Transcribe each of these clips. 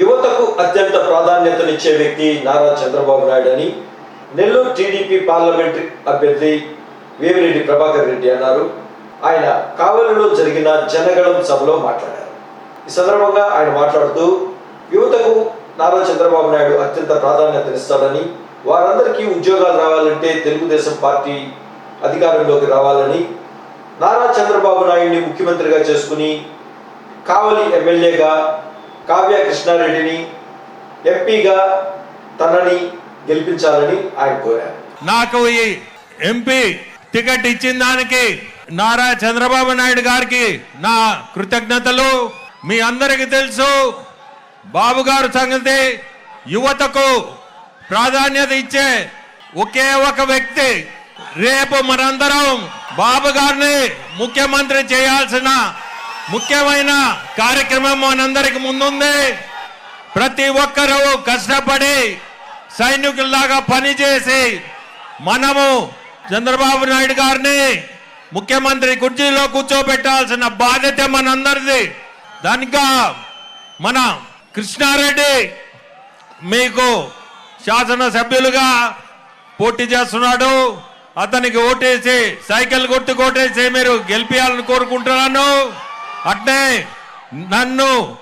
యువతకు అత్యంత ప్రాధాన్యతనిచ్చే వ్యక్తి నారా చంద్రబాబు నాయుడు అని నెల్లూరు టీడీపీ పార్లమెంటరీ అభ్యర్థి వేమిరెడ్డి ప్రభాకర్ రెడ్డి అన్నారు. ఆయన కావలిలో జరిగిన జనగణం సభలో మాట్లాడారు. ఈ సందర్భంగా ఆయన మాట్లాడుతూ యువతకు నారా చంద్రబాబు నాయుడు అత్యంత ప్రాధాన్యతనిస్తాడని వారందరికీ ఉద్యోగాలు రావాలంటే తెలుగుదేశం పార్టీ అధికారంలోకి రావాలని నారా చంద్రబాబు నాయుడిని ముఖ్యమంత్రిగా చేసుకుని కావలి ఎమ్మెల్యేగా కావ్య కృష్ణారెడ్డిని ఎంపీగా తనని గెలిపించాలని ఆయన కోరారు. నాకు ఈ ఎంపీ టికెట్ ఇచ్చిన దానికి నారా చంద్రబాబు నాయుడు గారికి నా కృతజ్ఞతలు. మీ అందరికీ తెలుసు బాబు గారు సంగతి యువతకు ప్రాధాన్యత ఇచ్చే ఒకే ఒక వ్యక్తి. రేపు మనందరం బాబు గారిని ముఖ్యమంత్రి చేయాల్సిన ముఖ్యమైన కార్యక్రమం మనందరికి ముందుంది. ప్రతి ఒక్కరూ కష్టపడి సైనికుల్లాగా పనిచేసి మనము చంద్రబాబు నాయుడు గారిని ముఖ్యమంత్రి కుర్చీలో కూర్చోబెట్టాల్సిన బాధ్యత మనందరిది. దానిక మన కృష్ణారెడ్డి మీకు శాసనసభ్యులుగా పోటీ చేస్తున్నాడు. అతనికి ఓటేసి సైకిల్ గుర్తు కొట్టేసి మీరు గెలిపించాలని కోరుకుంటున్నాను. అట్నే నన్ను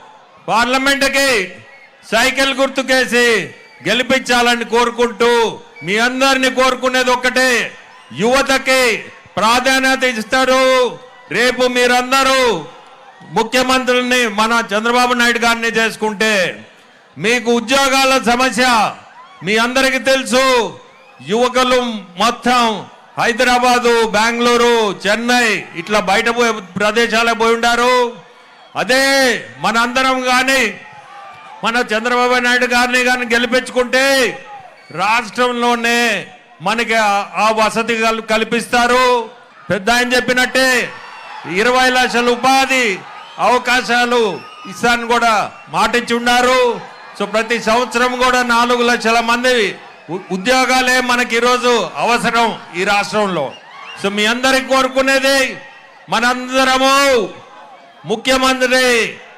పార్లమెంట్కి సైకిల్ గుర్తుకేసి గెలిపించాలని కోరుకుంటూ మీ అందరిని కోరుకునేది ఒక్కటే యువతకి ప్రాధాన్యత ఇస్తారు. రేపు మీరందరూ ముఖ్యమంత్రుల్ని మన చంద్రబాబు నాయుడు గారిని చేసుకుంటే మీకు ఉద్యోగాల సమస్య మీ అందరికీ తెలుసు. యువకులు మొత్తం హైదరాబాదు బెంగళూరు చెన్నై ఇట్లా బయట పోయే ప్రదేశాలకు పోయి ఉండారు. అదే మనందరం కానీ మన చంద్రబాబు నాయుడు గారిని కానీ గెలిపించుకుంటే రాష్ట్రంలోనే మనకి ఆ- వసతి కల్పిస్తారు. పెద్ద ఆయన చెప్పినట్టే ఇరవై లక్షల ఉపాధి అవకాశాలు ఇస్తాను కూడా మాటించి ఉన్నారు సో ప్రతి సంవత్సరం కూడా నాలుగు లక్షల మంది ఉద్యోగాలే మనకి ఈరోజు అవసరం ఈ రాష్ట్రంలో. సో మీ అందరికి కోరుకునేది మనందరము ముఖ్యమంత్రి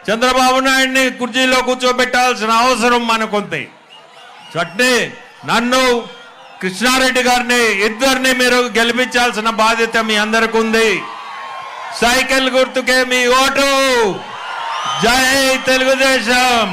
చంద్రబాబు నాయుడిని కుర్చీలో కూర్చోబెట్టాల్సిన అవసరం మనకుంది. చట్నీ నన్ను కృష్ణారెడ్డి గారిని ఇద్దరిని మీరు గెలిపించాల్సిన బాధ్యత మీ అందరికి ఉంది సైకిల్ గుర్తుకే మీ ఓటు. జై తెలుగుదేశం!